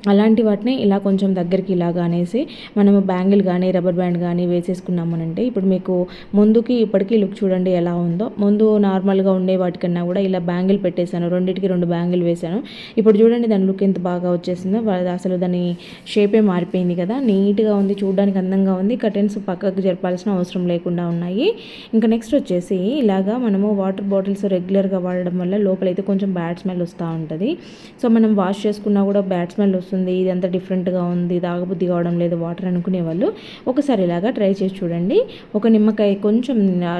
అలాంటి వాటిని ఇలా కొంచెం దగ్గరికి ఇలాగా అనేసి మనము బ్యాంగిల్ కానీ రబ్బర్ బ్యాండ్ కానీ వేసేసుకున్నామనంటే ఇప్పుడు మీకు ముందుకి ఇప్పటికీ లుక్ చూడండి ఎలా ఉందో. ముందు నార్మల్గా ఉండే వాటికన్నా కూడా ఇలా బ్యాంగిల్ పెట్టేశాను. రెండింటికి రెండు బ్యాంగిల్ వేశాను. ఇప్పుడు చూడండి దాని లుక్ ఎంత బాగా వచ్చేసిందో. అసలు దాని షేపే మారిపోయింది కదా. నీట్గా ఉంది చూడడానికి అందంగా ఉంది. కర్టెన్స్ పక్కకు జరపాల్సిన అవసరం లేకుండా ఉన్నాయి. ఇంకా నెక్స్ట్ వచ్చేసి ఇలాగా మనము వాటర్ బాటిల్స్ రెగ్యులర్గా వాడడం వల్ల లోపలైతే కొంచెం బ్యాడ్ స్మెల్ వస్తూ ఉంటుంది. సో మనం వాష్ చేసుకున్నా కూడా బ్యాడ్ స్మెల్ వస్తుంది. ఇదంతా డిఫరెంట్గా ఉంది తాగబుద్ధి కావడం లేదు వాటర్ అనుకునే వాళ్ళు ఒకసారి ఇలాగా ట్రై చేసి చూడండి. ఒక నిమ్మకాయ కొంచెం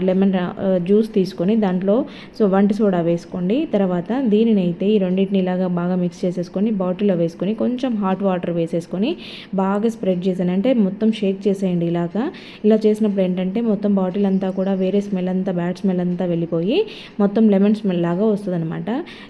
లెమన్ జ్యూస్ తీసుకొని దాంట్లో సో వంట సోడా వేసుకోండి. తర్వాత దీనిని అయితే ఈ రెండింటిని ఇలాగా బాగా మిక్స్ చేసేసుకొని బాటిల్లో వేసుకొని కొంచెం హాట్ వాటర్ వేసేసుకొని బాగా స్ప్రెడ్ చేసాను అంటే మొత్తం షేక్ చేసేయండి ఇలాగా. ఇలా చేసినప్పుడు ఏంటంటే మొత్తం బాటిల్ అంతా కూడా వేరే స్మెల్ అంతా బ్యాడ్ స్మెల్ అంతా వెళ్ళిపోయి మొత్తం లెమన్ స్మెల్ లాగా వస్తుంది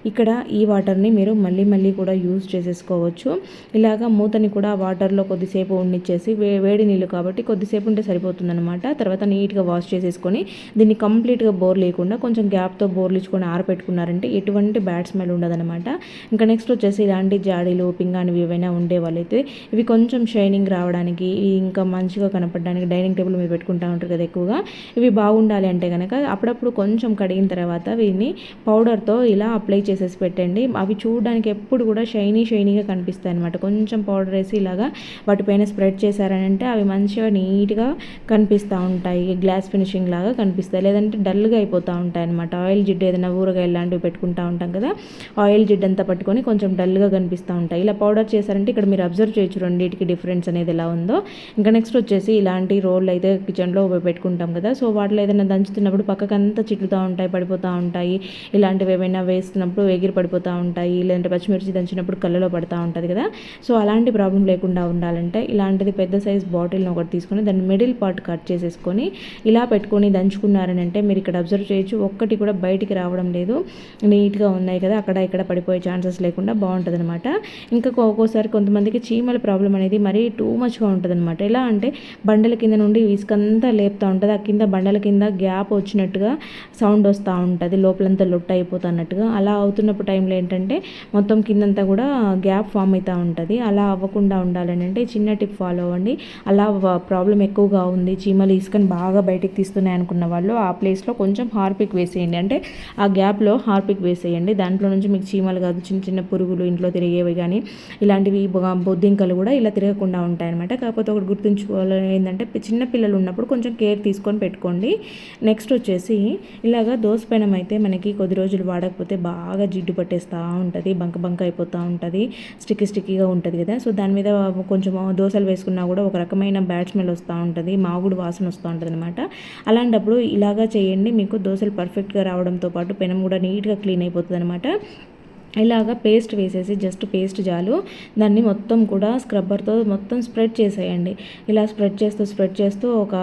ఇక్కడ ఈ వాటర్ని మీరు మళ్ళీ మళ్ళీ కూడా యూజ్ చేసేసుకోవచ్చు. ఇలాగ మూతని కూడా వాటర్లో కొద్దిసేపు ఉండిచ్చేసి వే వేడి నీళ్ళు కాబట్టి కొద్దిసేపు ఉంటే సరిపోతుందన్నమాట. తర్వాత నీట్గా వాష్ చేసేసుకొని దీన్ని కంప్లీట్గా బోర్ లేకుండా కొంచెం గ్యాప్తో బోర్లు ఇచ్చుకొని ఆరపెట్టుకున్నారంటే ఎటువంటి బ్యాడ్ స్మెల్ ఉండదన్నమాట. ఇంకా నెక్స్ట్ వచ్చేసి ఇలాంటి జాడీలు పింగానివి ఏవైనా ఉండే వాళ్ళైతే ఇవి కొంచెం షైనింగ్ రావడానికి ఇంకా మంచిగా కనపడడానికి డైనింగ్ టేబుల్ మీద పెట్టుకుంటా ఉంటారు కదా ఎక్కువగా ఇవి బాగుండాలి అంటే కనుక అప్పుడప్పుడు కొంచెం కడిగిన తర్వాత వీటిని పౌడర్తో ఇలా అప్లై చేసేసి పెట్టండి. అవి చూడడానికి ఎప్పుడు కూడా షైనీ షైనీగా కనిపిస్తాయి అనమాట కొంచెం పౌడర్ వేసి ఇలాగా వాటిపైన స్ప్రెడ్ చేశారనంటే అవి మంచిగా నీట్గా కనిపిస్తూ ఉంటాయి. గ్లాస్ ఫినిషింగ్ లాగా కనిపిస్తాయి. లేదంటే డల్గా అయిపోతూ ఉంటాయి అనమాట ఆయిల్ జిడ్డు ఏదైనా ఊరగాయలు లాంటివి పెట్టుకుంటూ ఉంటాం కదా ఆయిల్ జిడ్ అంతా పట్టుకొని కొంచెం డల్గా కనిపిస్తూ ఉంటాయి. ఇలా పౌడర్ చేశారంటే ఇక్కడ మీరు అబ్జర్వ్ చేయొచ్చు రెండింటికి డిఫరెన్స్ అనేది ఎలా ఉందో. ఇంకా నెక్స్ట్ వచ్చేసి ఇలాంటి రోళ్ళు అయితే కిచెన్లో పెట్టుకుంటాం కదా. సో వాటిలో ఏదైనా దంచుతున్నప్పుడు పక్కకంతా చిట్లుతూ ఉంటాయి పడిపోతూ ఉంటాయి. ఇలాంటివి ఏమైనా వేస్తున్నప్పుడు ఎగిరి పడిపోతూ ఉంటాయి. లేదంటే పచ్చిమిర్చి దంచినప్పుడు కళ్ళలో పడుతూ ఉంటుంది కదా. సో అలాంటి ప్రాబ్లం లేకుండా ఉండాలంటే ఇలాంటిది పెద్ద సైజ్ బాటిల్ని ఒకటి తీసుకొని దాన్ని మిడిల్ పార్ట్ కట్ చేసేసుకొని ఇలా పెట్టుకొని దంచుకున్నారని అంటే మీరు ఇక్కడ అబ్జర్వ్ చేయొచ్చు. ఒక్కటి కూడా బయటికి రావడం లేదు. నీట్గా ఉన్నాయి కదా అక్కడ ఇక్కడ పడిపోయే ఛాన్సెస్ లేకుండా బాగుంటుంది అనమాట ఇంకా ఒక్కోసారి కొంతమందికి చీమల ప్రాబ్లం అనేది మరీ టూ మచ్గా ఉంటుంది అనమాట ఎలా అంటే బండల కింద నుండి ఇసుకంతా లేపుతూ ఉంటుంది. ఆ కింద బండల కింద గ్యాప్ వచ్చినట్టుగా సౌండ్ వస్తూ ఉంటుంది. లోపలంతా లొట్ట అయిపోతున్నట్టుగా అలా అవుతున్నప్పుడు టైంలో ఏంటంటే మొత్తం కిందంతా కూడా గ్యాప్ ఫామ్ అవుతూ ఉంటుంది. అలా అవ్వకుండా ఉండాలని అంటే చిన్న టిప్ ఫాలో అవ్వండి. అలా ప్రాబ్లం ఎక్కువగా ఉంది. చీమలు ఇసుకని బాగా బయటికి తీస్తున్నాయి అనుకున్న వాళ్ళు ఆ ప్లేస్లో కొంచెం హార్పిక్ వేసేయండి. అంటే ఆ గ్యాప్లో హార్పిక్ వేసేయండి. దాంట్లో నుంచి మీకు చీమలు కాదు చిన్న చిన్న పురుగులు ఇంట్లో తిరిగేవి కానీ ఇలాంటివి బొద్దింకలు కూడా ఇలా తిరగకుండా ఉంటాయన్నమాట. కాకపోతే ఒకటి గుర్తుంచుకోవాలి ఏంటంటే చిన్న పిల్లలు ఉన్నప్పుడు కొంచెం కేర్ తీసుకొని పెట్టుకోండి. నెక్స్ట్ వచ్చేసి ఇలాగా దోసపెనం అయితే మనకి కొద్ది రోజులు వాడకపోతే బాగా జిడ్డు పట్టేస్తూ ఉంటుంది. బంక బంక అయిపోతూ ఉంటుంది. స్టిక్ స్టిక్ స్టిక్కీగా ఉంటుంది కదా. సో దాని మీద కొంచెం దోశలు వేసుకున్నా కూడా ఒక రకమైన బ్యాడ్ స్మెల్ వస్తూ ఉంటుంది. మాగుడు వాసన వస్తూ ఉంటుంది అనమాట అలాంటప్పుడు ఇలాగా చేయండి. మీకు దోశలు పర్ఫెక్ట్గా రావడంతో పాటు పెనం కూడా నీట్గా క్లీన్ అయిపోతుంది అనమాట ఇలాగ పేస్ట్ వేసేసి జస్ట్ పేస్ట్ చాలు దాన్ని మొత్తం కూడా స్క్రబ్బర్తో మొత్తం స్ప్రెడ్ చేసేయండి. ఇలా స్ప్రెడ్ చేస్తూ స్ప్రెడ్ చేస్తూ ఒక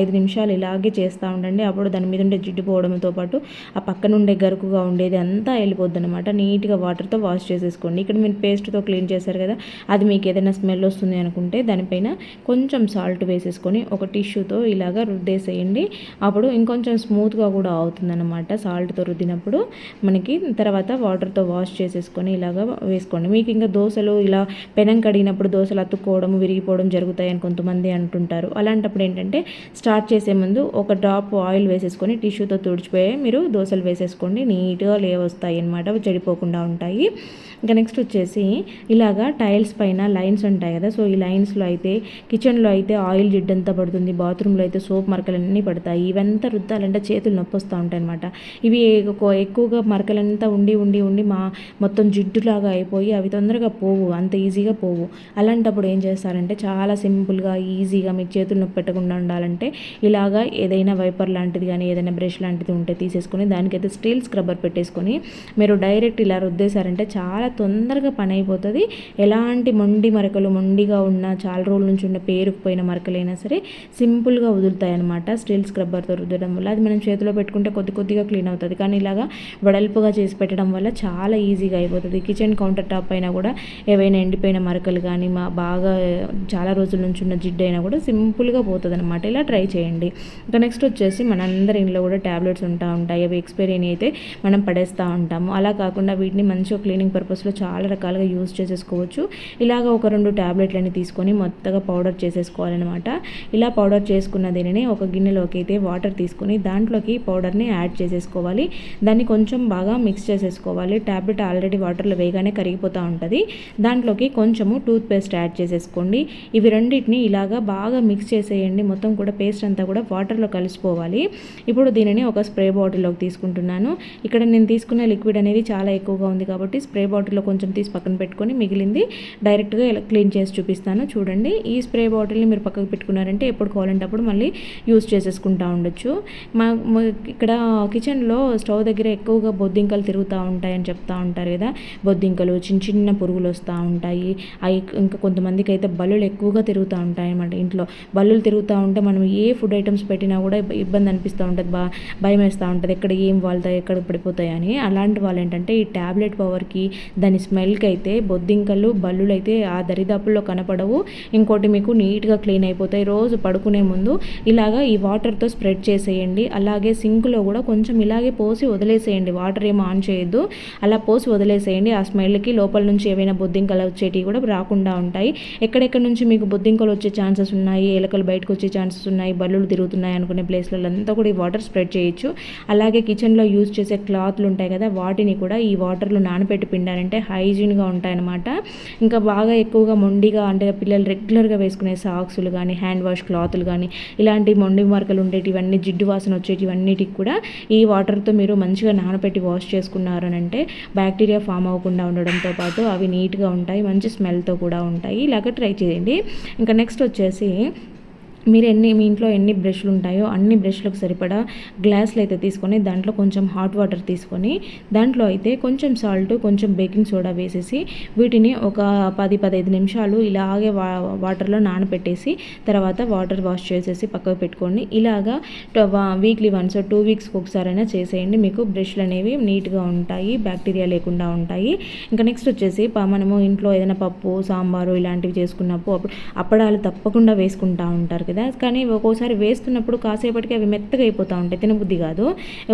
ఐదు నిమిషాలు ఇలాగే చేస్తూ ఉండండి. అప్పుడు దాని మీద ఉండే జిడ్డు పోవడంతో పాటు ఆ పక్కన ఉండే గరుకుగా ఉండేది అంతా వెళ్ళిపోద్ది అనమాట నీట్గా వాటర్తో వాష్ చేసేసుకోండి. ఇక్కడ మీరు పేస్ట్తో క్లీన్ చేశారు కదా అది మీకు ఏదైనా స్మెల్ వస్తుంది అనుకుంటే దానిపైన కొంచెం సాల్ట్ వేసేసుకొని ఒక టిష్యూతో ఇలాగ రుద్దేసేయండి. అప్పుడు ఇంకొంచెం స్మూత్గా కూడా అవుతుందన్నమాట సాల్ట్తో రుద్దినప్పుడు. మనకి తర్వాత వాటర్తో వాష్ చేసేసుకొని ఇలాగ వేసుకోండి. మీకు ఇంకా దోశలు ఇలా పెనం కడిగినప్పుడు దోశలు అతుక్కోవడం విరిగిపోవడం జరుగుతాయని కొంతమంది అంటుంటారు. అలాంటప్పుడు ఏంటంటే స్టార్ట్ చేసే ముందు ఒక డ్రాప్ ఆయిల్ వేసేసుకొని టిష్యూతో తుడిచిపోయి మీరు దోశలు వేసేసుకోండి. నీట్గా లే వస్తాయి అన్నమాట చెడిపోకుండా ఉంటాయి. ఇంకా నెక్స్ట్ వచ్చేసి ఇలాగా టైల్స్ పైన లైన్స్ ఉంటాయి కదా. సో ఈ లైన్స్లో అయితే కిచెన్లో అయితే ఆయిల్ జిడ్డంతా పడుతుంది. బాత్రూంలో అయితే సోప్ మరకలన్నీ పడతాయి. ఇవంతా రుద్దాలంటే చేతులు నొప్పి వస్తూ ఉంటాయి అనమాట ఇవి ఎక్కువగా మరకలంతా ఉండి ఉండి ఉండి మా మొత్తం జిడ్డులాగా అయిపోయి అవి తొందరగా పోవు. అంత ఈజీగా పోవు. అలాంటప్పుడు ఏం చేస్తారంటే చాలా సింపుల్గా ఈజీగా మీకు చేతులు నొప్పి పెట్టకుండా ఉండాలంటే ఇలాగా ఏదైనా వైపర్ లాంటిది కానీ ఏదైనా బ్రష్ లాంటిది ఉంటే తీసేసుకొని దానికైతే స్టీల్ స్క్రబ్బర్ పెట్టేసుకొని మీరు డైరెక్ట్ ఇలా రుద్దేశారంటే చాలా తొందరగా పని అయిపోతుంది ఎలాంటి మొండి మరకలు మొండిగా ఉన్న చాలా రోజుల నుంచి ఉన్న పేరుకుపోయిన మరకలైనా సరే సింపుల్గా వదులుతాయి అనమాట స్టీల్ స్క్రబ్బర్తో రుద్దడం వల్ల. అది మనం చేతిలో పెట్టుకుంటే కొద్ది కొద్దిగా క్లీన్ అవుతుంది. కానీ ఇలాగా వెడల్పుగా చేసి పెట్టడం వల్ల చాలా ఈజీగా అయిపోతుంది. కిచెన్ కౌంటర్ టాప్ పైన కూడా ఏవైనా ఎండిపోయిన మరకలు కానీ మా బాగా చాలా రోజుల నుంచి ఉన్న జిడ్డు అయినా కూడా సింపుల్గా పోతుంది అనమాట ఇలా ట్రై చేయండి. ఇంకా నెక్స్ట్ వచ్చేసి మనందరి ఇంట్లో కూడా ట్యాబ్లెట్స్ ఉంటా ఉంటాయి. అవి ఎక్స్పైరీ అయితే మనం పడేస్తూ ఉంటాము. అలా కాకుండా వీటిని మంచిగా క్లీనింగ్ పర్పస్ పర్పస్లో చాలా రకాలుగా యూస్ చేసేసుకోవచ్చు. ఇలాగ ఒక రెండు ట్యాబ్లెట్లని తీసుకొని మొత్తగా పౌడర్ చేసేసుకోవాలన్నమాట. ఇలా పౌడర్ చేసుకున్న దీనిని ఒక గిన్నెలోకి అయితే వాటర్ తీసుకొని దాంట్లోకి పౌడర్ని యాడ్ చేసేసుకోవాలి. దాన్ని కొంచెం బాగా మిక్స్ చేసేసుకోవాలి. ట్యాబ్లెట్ ఆల్రెడీ వాటర్లో వేయగానే కరిగిపోతూ ఉంటుంది. దాంట్లోకి కొంచెము టూత్ పేస్ట్ యాడ్ చేసేసుకోండి. ఇవి రెండింటిని ఇలాగా బాగా మిక్స్ చేసేయండి. మొత్తం కూడా పేస్ట్ అంతా కూడా వాటర్లో కలిసిపోవాలి. ఇప్పుడు దీనిని ఒక స్ప్రే బాటిల్లోకి తీసుకుంటున్నాను. ఇక్కడ నేను తీసుకున్న లిక్విడ్ అనేది చాలా ఎక్కువగా ఉంది కాబట్టి స్ప్రే బాటిల్ బాటిల్లో కొంచెం తీసి పక్కన పెట్టుకొని మిగిలింది డైరెక్ట్గా ఇలా క్లీన్ చేసి చూపిస్తాను. చూడండి ఈ స్ప్రే బాటిల్ని మీరు పక్కకు పెట్టుకున్నారంటే ఎప్పుడు కావాలంటే అప్పుడు మళ్ళీ యూస్ చేసేసుకుంటా ఉండొచ్చు. మా ఇక్కడ కిచెన్లో స్టవ్ దగ్గర ఎక్కువగా బొద్దింకలు తిరుగుతూ ఉంటాయని చెప్తా ఉంటారు కదా. బొద్దింకలు చిన్న చిన్న పురుగులు వస్తూ ఉంటాయి. అవి ఇంకా కొంతమందికి అయితే బల్లులు ఎక్కువగా తిరుగుతూ ఉంటాయి అన్నమాట ఇంట్లో. బల్లులు తిరుగుతూ ఉంటే మనం ఏ ఫుడ్ ఐటమ్స్ పెట్టినా కూడా ఇబ్బంది అనిపిస్తూ ఉంటుంది. బా భయం వేస్తూ ఉంటుంది. ఎక్కడ ఏం వాళ్తాయి ఎక్కడ పడిపోతాయి అని. అలాంటి వాళ్ళు ఏంటంటే ఈ ట్యాబ్లెట్ పవర్కి దాని స్మెల్కి అయితే బొద్దింకలు బల్లులు అయితే ఆ దరిదాపుల్లో కనపడవు. ఇంకోటి మీకు నీట్గా క్లీన్ అయిపోతాయి. రోజు పడుకునే ముందు ఇలాగా ఈ వాటర్తో స్ప్రెడ్ చేసేయండి. అలాగే సింక్లో కూడా కొంచెం ఇలాగే పోసి వదిలేసేయండి. వాటర్ ఏమో ఆన్ చేయొద్దు. అలా పోసి వదిలేసేయండి. ఆ స్మెల్కి లోపల నుంచి ఏవైనా బొద్దింకలు వచ్చేటివి కూడా రాకుండా ఉంటాయి. ఎక్కడెక్కడ నుంచి మీకు బొద్దింకలు వచ్చే ఛాన్సెస్ ఉన్నాయి? ఎలకలు బయటకు వచ్చే ఛాన్సెస్ ఉన్నాయి? బల్లులు తిరుగుతున్నాయి అనుకునే ప్లేస్లలో అంతా కూడా ఈ వాటర్ స్ప్రెడ్ చేయొచ్చు. అలాగే కిచెన్లో యూజ్ చేసే క్లాత్లు ఉంటాయి కదా వాటిని కూడా ఈ వాటర్లో నానబెట్టి పిండారంటే హైజీన్గా ఉంటాయన్నమాట. ఇంకా బాగా ఎక్కువగా మొండిగా అంటే పిల్లలు రెగ్యులర్గా వేసుకునే సాక్సులు కానీ హ్యాండ్ వాష్ క్లాతులు కానీ ఇలాంటి మొండి మార్కలు ఉండేటివన్నీ జిడ్డు వాసన వచ్చేటివన్నిటికి కూడా ఈ వాటర్తో మీరు మంచిగా నానబెట్టి వాష్ చేసుకున్నారనంటే అంటే బ్యాక్టీరియా ఫామ్ అవ్వకుండా ఉండడంతో పాటు అవి నీట్గా ఉంటాయి మంచి స్మెల్తో కూడా ఉంటాయి. ఇలాగ ట్రై చేయండి. ఇంకా నెక్స్ట్ వచ్చేసి మీరు ఎన్ని మీ ఇంట్లో ఎన్ని బ్రష్లు ఉంటాయో అన్ని బ్రష్లకు సరిపడా గ్లాసులు అయితే తీసుకొని దాంట్లో కొంచెం హాట్ వాటర్ తీసుకొని దాంట్లో అయితే కొంచెం సాల్ట్ కొంచెం బేకింగ్ సోడా వేసేసి వీటిని ఒక పది పదహైదు నిమిషాలు ఇలాగే వా వాటర్లో నానబెట్టేసి తర్వాత వాటర్ వాష్ చేసేసి పక్కకు పెట్టుకోండి. ఇలాగా వీక్లీ వన్స్ టూ వీక్స్కి ఒకసారైనా చేసేయండి. మీకు బ్రష్లు అనేవి నీట్గా ఉంటాయి బ్యాక్టీరియా లేకుండా ఉంటాయి. ఇంకా నెక్స్ట్ వచ్చేసి మనము ఇంట్లో ఏదైనా పప్పు సాంబారు ఇలాంటివి చేసుకున్నప్పుడు అప్పుడు అప్పడాలు తప్పకుండా వేసుకుంటా ఉంటారు కదా? కానీ ఒక్కోసారి వేస్తున్నప్పుడు కాసేపటికి అవి మెత్తగా అయిపోతూ ఉంటాయి. తినబుద్ధి కాదు.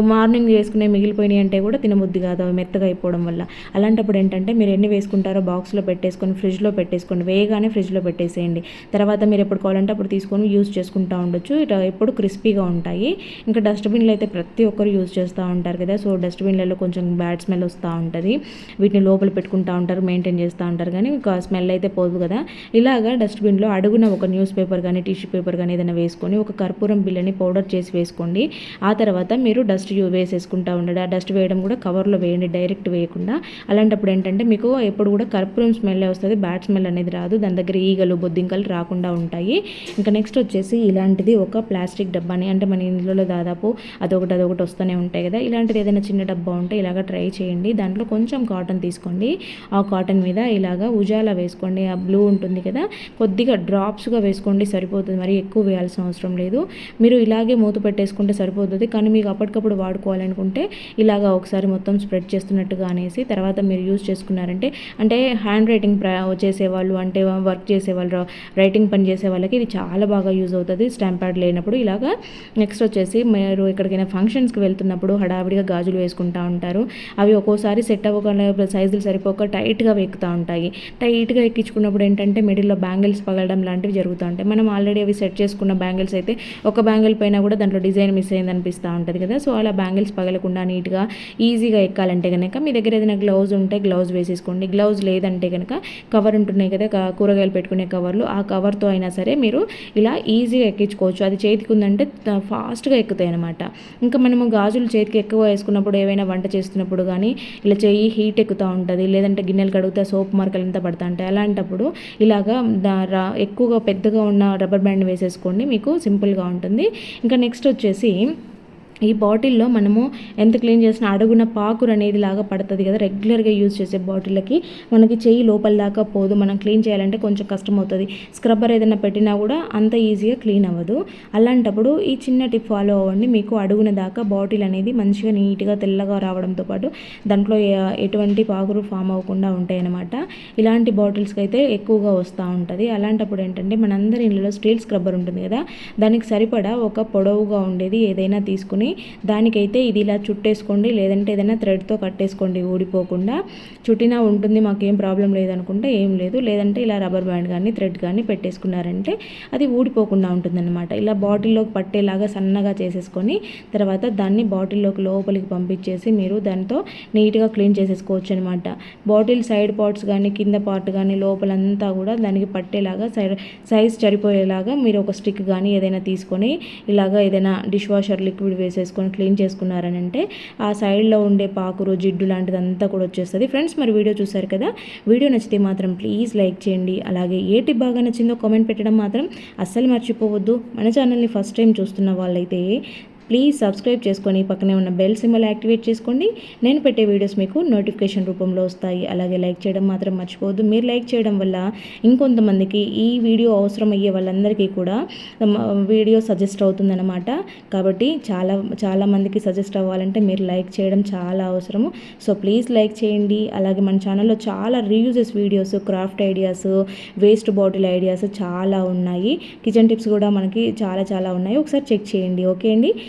మార్నింగ్ వేసుకునే మిగిలిపోయినాయి అంటే కూడా తినబుద్ధి కాదు. అవి మెత్తగా అయిపోవడం వల్ల. అలాంటప్పుడు ఏంటంటే మీరు ఎన్ని వేసుకుంటారో బాక్స్లో పెట్టేసుకొని ఫ్రిడ్జ్లో పెట్టేసుకోండి. వేయగానే ఫ్రిడ్జ్లో పెట్టేసేయండి. తర్వాత మీరు ఎప్పుడు కావాలంటే అప్పుడు తీసుకొని యూజ్ చేసుకుంటూ ఉండొచ్చు. ఇట్లా ఎప్పుడు క్రిస్పీగా ఉంటాయి. ఇంకా డస్ట్బిన్లు అయితే ప్రతి ఒక్కరు యూజ్ చేస్తూ ఉంటారు కదా? సో డస్ట్బిన్లలో కొంచెం బ్యాడ్ స్మెల్ వస్తూ ఉంటుంది. వీటిని లోపల పెట్టుకుంటూ ఉంటారు మెయింటైన్ చేస్తూ ఉంటారు. కానీ స్మెల్ అయితే పోదు కదా? ఇలాగా డస్ట్బిన్లో అడుగున ఒక న్యూస్ పేపర్ కానీ టిష్యూ పేపర్ కానీ ఏదైనా వేసుకొని ఒక కర్పూరం బిల్లని పౌడర్ చేసి వేసుకోండి. ఆ తర్వాత మీరు డస్ట్ యూ- వేసేసుకుంటూ ఉండండి. ఆ డస్ట్ వేయడం కూడా కవర్లో వేయండి డైరెక్ట్ వేయకుండా. అలాంటప్పుడు ఏంటంటే మీకు ఎప్పుడు కూడా కర్పూరం స్మెల్ వస్తుంది బ్యాడ్ స్మెల్ అనేది రాదు. దాని దగ్గర ఈగలు బొద్దింకలు రాకుండా ఉంటాయి. ఇంకా నెక్స్ట్ వచ్చేసి ఇలాంటిది ఒక ప్లాస్టిక్ డబ్బాని అంటే మన ఇంట్లో దాదాపు అదొకటి అదొకటి వస్తూనే ఉంటాయి కదా. ఇలాంటిది ఏదైనా చిన్న డబ్బా ఉంటే ఇలాగ ట్రై చేయండి. దాంట్లో కొంచెం కాటన్ తీసుకోండి. ఆ కాటన్ మీద ఇలాగ ఉజాలా వేసుకోండి. ఆ బ్లూ ఉంటుంది కదా కొద్దిగా డ్రాప్స్గా వేసుకోండి సరిపోతుంది. మరి ఎక్కువ వేయాల్సిన అవసరం లేదు. మీరు ఇలాగే మూత పెట్టేసుకుంటే సరిపోతుంది. కానీ మీకు అప్పటికప్పుడు వాడుకోవాలనుకుంటే ఇలాగా ఒకసారి మొత్తం స్ప్రెడ్ చేస్తున్నట్టుగా అనేసి తర్వాత మీరు యూజ్ చేసుకున్నారంటే అంటే హ్యాండ్ రైటింగ్ చేసే చేసేవాళ్ళు అంటే వర్క్ చేసేవాళ్ళు రైటింగ్ పని చేసే వాళ్ళకి ఇది చాలా బాగా యూజ్ అవుతుంది. స్టాంప్ ప్యాడ్ లేనప్పుడు ఇలాగా నెక్స్ట్ వచ్చేసి మీరు ఎక్కడికైనా ఫంక్షన్స్కి వెళ్తున్నప్పుడు హడావిడిగా గాజులు వేసుకుంటూ ఉంటారు. అవి ఒక్కోసారి సెట్ అవ్వకుండా సైజులు సరిపోక టైట్గా ఎక్కుతూ ఉంటాయి. టైట్గా ఎక్కించుకున్నప్పుడు ఏంటంటే మిడిల్లో బ్యాంగిల్స్ పగలడం లాంటివి జరుగుతూ ఉంటాయి. మనం ఆల్రెడీ అవి సెట్ చేసుకున్న బ్యాంగిల్స్ అయితే ఒక బ్యాంగిల్ పైన కూడా దాంట్లో డిజైన్ మిస్ అయింది అనిపిస్తూ ఉంటుంది కదా. సో అలా బ్యాంగిల్స్ పగలకుండా నీట్గా ఈజీగా ఎక్కాలంటే కనుక మీ దగ్గర ఏదైనా గ్లౌజ్ ఉంటే గ్లౌజ్ వేసేసుకోండి. గ్లౌజ్ లేదంటే కనుక కవర్ ఉంటున్నాయి కదా కూరగాయలు పెట్టుకునే కవర్లు ఆ కవర్తో అయినా సరే మీరు ఇలా ఈజీగా ఎక్కించుకోవచ్చు. అది చేతికి ఉందంటే ఫాస్ట్గా ఎక్కుతాయి అనమాట ఇంకా మనము గాజులు చేతికి ఎక్కువ వేసుకున్నప్పుడు ఏవైనా వంట చేస్తున్నప్పుడు కానీ ఇలా చెయ్యి హీట్ ఎక్కుతూ ఉంటుంది. లేదంటే గిన్నెలు కడిగితే సోప్ మార్కలు ఎంత పడతా ఉంటాయి. అలాంటప్పుడు ఇలాగా దా- ఎక్కువగా పెద్దగా ఉన్న రబ్బర్ బ్యాండ్ వేసేసుకోండి మీకు సింపుల్గా ఉంటుంది. ఇంకా నెక్స్ట్ వచ్చేసి ఈ బాటిల్లో మనము ఎంత క్లీన్ చేసినా అడుగున పాకురు అనేది లాగా పడుతుంది కదా రెగ్యులర్గా యూజ్ చేసే బాటిళ్ళకి. మనకి చెయ్యి లోపల దాకా పోదు మనం క్లీన్ చేయాలంటే కొంచెం కష్టం అవుతుంది స్క్రబ్బర్ ఏదైనా పెట్టినా కూడా అంత ఈజీగా క్లీన్ అవ్వదు. అలాంటప్పుడు ఈ చిన్న టిప్ ఫాలో అవ్వండి. మీకు అడుగున దాకా బాటిల్ అనేది మంచిగా నీట్గా తెల్లగా రావడంతో పాటు దాంట్లో ఎటువంటి పాకురు ఫామ్ అవ్వకుండా ఉంటాయి అన్నమాట ఇలాంటి బాటిల్స్కి అయితే ఎక్కువగా వస్తూ ఉంటుంది. అలాంటప్పుడు ఏంటంటే మనందరి ఇళ్ళలో స్టీల్ స్క్రబ్బర్ ఉంటుంది కదా దానికి సరిపడా ఒక పొడవుగా ఉండేది ఏదైనా తీసుకుని దానికైతే ఇది ఇలా చుట్టేసుకోండి లేదంటే ఏదైనా థ్రెడ్తో కట్టేసుకోండి ఊడిపోకుండా. చుట్టినా ఉంటుంది మాకేం ప్రాబ్లం లేదనుకుంటే ఏం లేదు. లేదంటే ఇలా రబ్బర్ బ్యాండ్ కానీ థ్రెడ్ కానీ పెట్టేసుకున్నారంటే అది ఊడిపోకుండా ఉంటుందన్నమాట. ఇలా బాటిల్లోకి పట్టేలాగా సన్నగా చేసేసుకొని తర్వాత దాన్ని బాటిల్లోకి లోపలికి పంపించేసి మీరు దాంతో నీట్గా క్లీన్ చేసేసుకోవచ్చు అనమాట బాటిల్ సైడ్ పార్ట్స్ కానీ కింద పార్ట్ కానీ లోపలంతా కూడా దానికి పట్టేలాగా సైడ్ సైజ్ సరిపోయేలాగా మీరు ఒక స్టిక్ కానీ ఏదైనా తీసుకొని ఇలాగా ఏదైనా డిష్ వాషర్ లిక్విడ్ వేసేసుకొని క్లీన్ చేసుకున్నారని అంటే ఆ సైడ్లో ఉండే పాకురు జిడ్డు లాంటిదంతా కూడా వచ్చేస్తుంది. ఫ్రెండ్స్ మరి వీడియో చూసారు కదా? వీడియో నచ్చితే మాత్రం ప్లీజ్ లైక్ చేయండి. అలాగే ఏ టిప్ బాగా నచ్చిందో కామెంట్ పెట్టడం మాత్రం అస్సలు మర్చిపోవద్దు. మన ఛానల్ని ఫస్ట్ టైం చూస్తున్న వాళ్ళైతే ప్లీజ్ సబ్స్క్రైబ్ చేసుకొని పక్కనే ఉన్న బెల్ సింబల్ యాక్టివేట్ చేసుకోండి. నేను పెట్టే వీడియోస్ మీకు నోటిఫికేషన్ రూపంలో వస్తాయి. అలాగే లైక్ చేయడం మాత్రం మర్చిపోవద్దు. మీరు లైక్ చేయడం వల్ల ఇంకొంతమందికి ఈ వీడియో అవసరం అయ్యే వాళ్ళందరికీ కూడా వీడియో సజెస్ట్ అవుతుందన్నమాట. కాబట్టి చాలా చాలామందికి సజెస్ట్ అవ్వాలంటే మీరు లైక్ చేయడం చాలా అవసరము. సో ప్లీజ్ లైక్ చేయండి. అలాగే మన ఛానల్లో చాలా reuses videos craft ideas waste bottle ideas చాలా ఉన్నాయి. కిచెన్ టిప్స్ కూడా మనకి చాలా చాలా ఉన్నాయి. ఒకసారి చెక్ చేయండి. ఓకే అండి?